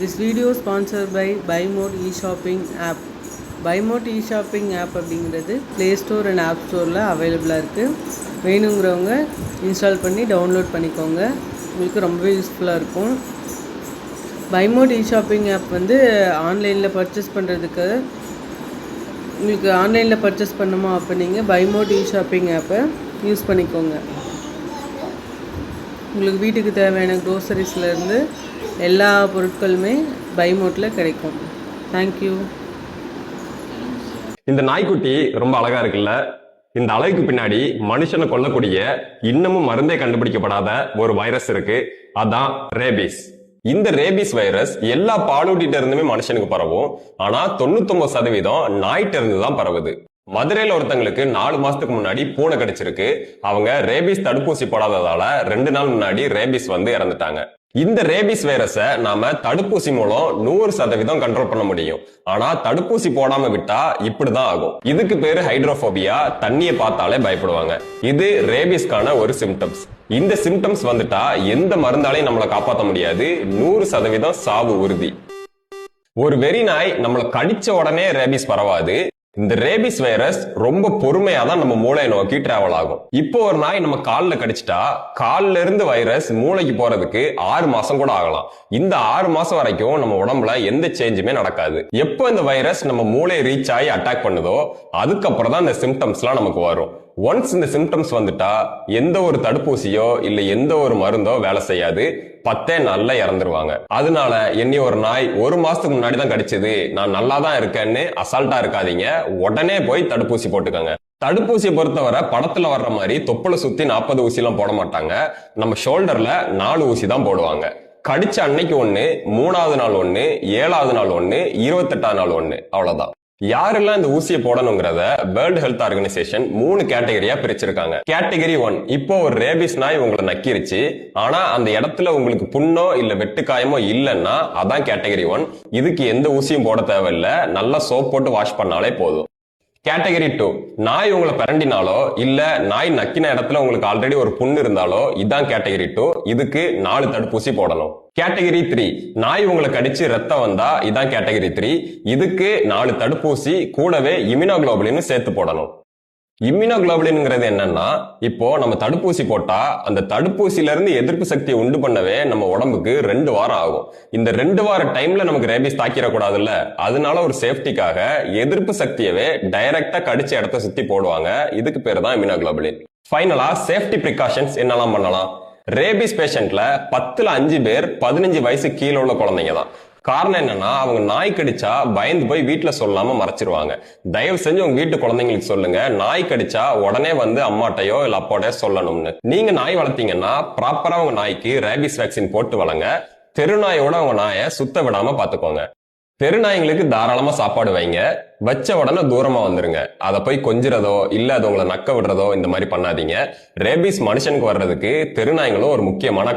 This video sponsor by Bymod e shopping app பைமோட் E shopping app அப்படிங்கிறது play store and app ஸ்டோரில் அவைலபிளாக இருக்குது வேணுங்கிறவங்க இன்ஸ்டால் பண்ணி டவுன்லோட் பண்ணிக்கோங்க. உங்களுக்கு ரொம்பவே யூஸ்ஃபுல்லாக இருக்கும். பைமோட் இ-ஷாப்பிங் ஆப் வந்து ஆன்லைனில் பர்ச்சேஸ் பண்ணுறதுக்கு உங்களுக்கு ஆன்லைனில் பர்ச்சேஸ் பண்ணணுமா அப்போ நீங்கள் பைமோட் இ-ஷாப்பிங் ஆப்பை யூஸ் பண்ணிக்கோங்க. உங்களுக்கு வீட்டுக்கு தேவையான க்ரோசரிஸ்லேருந்து எல்லா பொருட்களுமே பைமோட்டில் கிடைக்கும். தேங்க்யூ இந்த நாய்க்குட்டி ரொம்ப அழகா இருக்குல்ல? இந்த அழகுக்கு பின்னாடி மனுஷனை கொல்லக்கூடிய இன்னமும் மருந்தே கண்டுபிடிக்கப்படாத ஒரு வைரஸ் இருக்கு. அதான் ரேபிஸ் இந்த ரேபிஸ் வைரஸ் எல்லா பாலூட்டிகிட்ட இருந்துமே மனுஷனுக்கு பரவும். ஆனா தொண்ணூத்தொன்பது சதவீதம் நாய்கிட்ட இருந்து தான் பரவுது. மதுரையில ஒருத்தங்களுக்கு நாலு மாசத்துக்கு முன்னாடி பூனை கிடைச்சிருக்கு. அவங்க ரேபிஸ் தடுப்பூசி போடாததால ரெண்டு நாள் முன்னாடி ரேபிஸ் வந்து இறந்துட்டாங்க. இந்த ரேபிஸ் வைரஸை நாம தடுப்பூசி மூலம் நூறு சதவீதம் கண்ட்ரோல் பண்ண முடியும். ஆனா தடுப்பூசி போடாம விட்டா இப்படிதான் ஆகும். இதுக்கு பேரு ஹைட்ரோபோபியா தண்ணியை பார்த்தாலே பயப்படுவாங்க. இது ரேபிஸ்க்கான ஒரு சிம்டம்ஸ் இந்த சிம்டம்ஸ் வந்துட்டா எந்த மருந்தாலையும் நம்மளை காப்பாற்ற முடியாது. நூறு சதவீதம் சாவு உறுதி. ஒரு வெறி நாய் நம்மளை கடிச்ச உடனே ரேபிஸ் பரவாது. இந்த ரேபிஸ் வைரஸ் ரொம்ப பொறுமையா தான் நம்ம மூளையை நோக்கி டிராவல் ஆகும். இப்போ ஒரு நாய் நம்ம காலில் கடிச்சிட்டா காலில் இருந்து வைரஸ் மூளைக்கு போறதுக்கு ஆறு மாசம் கூட ஆகலாம். இந்த ஆறு மாசம் வரைக்கும் நம்ம உடம்புல எந்த சேஞ்சுமே நடக்காது. எப்போ இந்த வைரஸ் நம்ம மூளையை ரீச் ஆகி அட்டாக் பண்ணுதோ அதுக்கப்புறம் தான் இந்த சிம்டம்ஸ்லாம் நமக்கு வரும். ஒன்ஸ் இந்த சிம்டம்ஸ் வந்துட்டா எந்த ஒரு தடுப்பூசியோ இல்ல எந்த ஒரு மருந்தோ வேலை செய்யாது. பத்தே நாள்ல இறந்துருவாங்க. அதனால என்னை ஒரு நாய் ஒரு மாசத்துக்கு முன்னாடி தான் கடிச்சது. நான் நல்லா தான் இருக்கேன்னு அசால்ட்டா இருக்காதீங்க. உடனே போய் தடுப்பூசி போட்டுக்கோங்க. தடுப்பூசியை பொறுத்தவரை படத்துல வர்ற மாதிரி தொப்புளை சுத்தி நாற்பது ஊசி எல்லாம் போட மாட்டாங்க. நம்ம ஷோல்டர்ல நாலு ஊசி தான் போடுவாங்க. கடிச்ச அன்னைக்கு ஒன்று மூணாவது நாள் ஒன்று ஏழாவது நாள் ஒன்று இருபத்தெட்டாம் நாள் ஒன்று அவ்வளோதான் யாரெல்லாம் இந்த ஊசியை போடணுங்கிறத வேர்ல்டு ஹெல்த் ஆர்கனைசேஷன் மூணு கேட்டகரியா பிரிச்சிருக்காங்க. கேட்டகரி ஒன் இப்போ ஒரு ரேபிஸ் நாய் உங்களை நக்கிருச்சு. ஆனா அந்த இடத்துல உங்களுக்கு புண்ணோ இல்ல வெட்டுக்காயமோ இல்லைன்னா அதான் கேட்டகரி ஒன் இதுக்கு எந்த ஊசியும் போட தேவையில்ல. நல்லா சோப் போட்டு வாஷ் பண்ணாலே போதும். கேட்டகரி டூ நாய் உங்களை பிறண்டினாலோ இல்ல நாய் நக்கின இடத்துல உங்களுக்கு ஆல்ரெடி ஒரு புண்ணு இருந்தாலோ இதான் கேட்டகரி டூ இதுக்கு நாலு தடுப்பூசி போடணும். கேட்டகரி த்ரீ நாய் உங்களை கடிச்சு ரத்தம் வந்தா இதான் கேட்டகரி த்ரீ இதுக்கு நாலு தடுப்பூசி கூடவே இம்யூனோகுளோபுலின் சேர்த்து போடணும். இம்யூனோகுளோபுலின்ங்கிறது என்னன்னா இப்போ நம்ம தடுப்பூசி போட்டா அந்த தடுப்பூசில இருந்து எதிர்ப்பு சக்தியை உண்டு பண்ணவே நம்ம உடம்புக்கு ரெண்டு வாரம் ஆகும். இந்த ரெண்டு வார டைம்ல நமக்கு ரேபிஸ் தாக்கிடக்கூடாதுல்ல. அதனால ஒரு சேஃப்டிக்காக எதிர்ப்பு சக்தியவே டைரக்டா கடிச்ச இடத்த சுத்தி போடுவாங்க. இதுக்கு பேர் தான் இம்யூனோகுளோபுலின் ஃபைனலா சேஃப்டி ப்ரிகாஷன்ஸ் என்னெல்லாம் பண்ணலாம்? ரேபிஸ் பேஷண்ட்ல பத்துல அஞ்சு பேர் பதினஞ்சு வயசு கீழே உள்ள குழந்தைங்க தான் காரணம் என்னன்னா அவங்க நாய் கடிச்சா பயந்து போய் வீட்டுல சொல்லாம மறைச்சிருவாங்க. தயவு செஞ்சு உங்க வீட்டு குழந்தைங்களுக்கு சொல்லுங்க நாய் கடிச்சா உடனே வந்து அம்மாட்டையோ இல்ல அப்பாட்டையோ சொல்லணும்னு. நீங்க நாய் வளர்த்தீங்கன்னா ப்ராப்பரா உங்க நாய்க்கு ரேபிஸ் வேக்சின் போட்டு வளங்க. தெருநாயோட உங்க நாயை சுத்த விடாம பாத்துக்கோங்க. தெருநாய்ங்களுக்கு தாராளமா சாப்பாடு வைங்க. வச்ச உடனே தூரமா வந்துருங்க. அதை போய் கொஞ்சிறதோ இல்ல அது உங்களை நக்க விடுறதோ இந்த மாதிரி பண்ணாதீங்க. ரேபிஸ் மனுஷனுக்கு வர்றதுக்கு தெருநாய்களும் ஒரு முக்கியமான